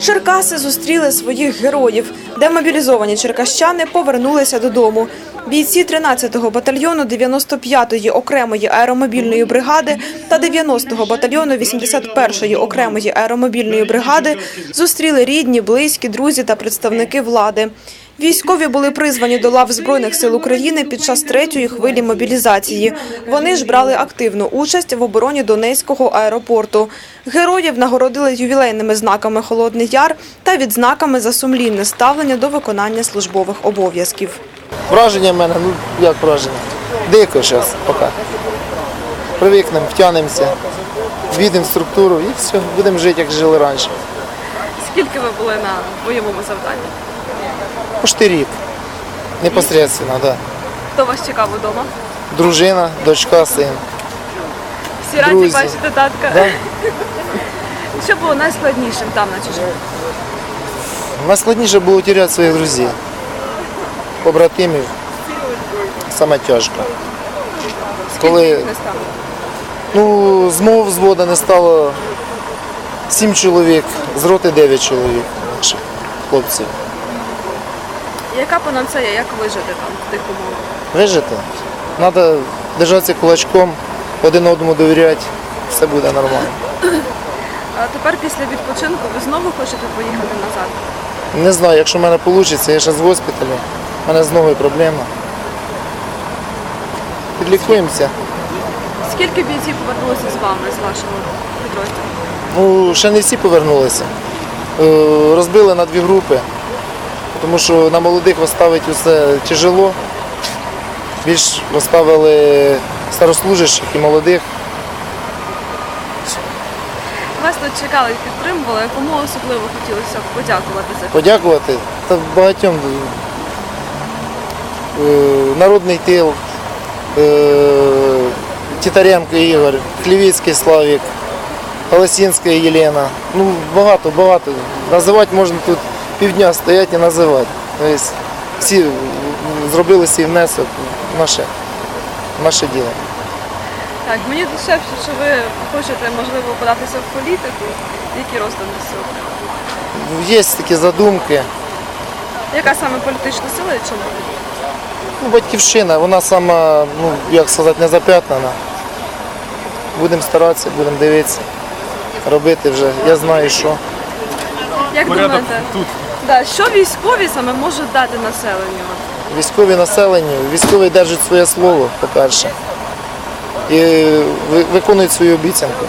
Черкаси зустріли своїх героїв. Демобілізовані черкащани повернулися додому. Бійці 13-го батальйону 95-ї окремої аеромобільної бригади та 90-го батальйону 81-ї окремої аеромобільної бригади зустріли рідні, близькі, друзі та представники влади. Військові були призвані до лав Збройних сил України під час третьої хвилі мобілізації. Вони ж брали активну участь в обороні Донецького аеропорту. Героїв нагородили ювілейними знаками Холодний Яр та відзнаками за сумлінне ставлення до виконання службових обов'язків. Враження в мене, ну як враження? Дико зараз поки. Привикнемо, втягнемося, війдемо в структуру і все, будемо жити, як жили раніше. Скільки ви були на бойовому завданні? Почти рік. Непосредственно, так. Да. Хто вас чекав удома? Дружина, дочка, син. Всі раді Друзі. бачити татка. Да? Що було найскладнішим там на чужому? Найскладніше було теряти своїх друзів, побратимів. Саме тяжко. Коли ну, з мого взводу не стало сім чоловік, з роти дев'ять чоловік наших хлопців. Яка панацея, як вижити там в тих умовах? Вижити. Треба держатися кулачком, один одному довіряти, все буде нормально. А тепер після відпочинку ви знову хочете поїхати назад? Не знаю, якщо в мене вийде, я ще з госпіталю, в мене з ногою проблема. Підлікуємося. Скільки бійців повернулося з вами, з вашого підрозділу? Ну, ще не всі повернулися. Е, Розбили на дві групи, тому що на молодих оставити усе тяжело. Більш оставили старослужащих і молодих. Вас тут чекали і підтримували. Кому особливо хотілося б подякувати за це? Подякувати та багатьом. Е, Народний тил, е, Титаренко Ігор, Хлівіцький Славік, Голосінська Єлена. Ну, багато, багато. Називати можна тут півдня стоять і називати. Тобто всі зробили свій внесок в наше, в наше діло. Так, мені дешевше, що ви хочете, можливо, податися в політику. Які роздані сили? Є такі задумки. Яка саме політична сила і чому? Ну, батьківщина, вона сама, ну, як сказати, не зап'ятнана. Будемо старатися, будемо дивитися, робити вже. Я знаю, що. Як думаєте, Да, що військові саме можуть дати населенню? Військові населенню, військові держать своє слово, по-перше. І виконують свою обіцянку.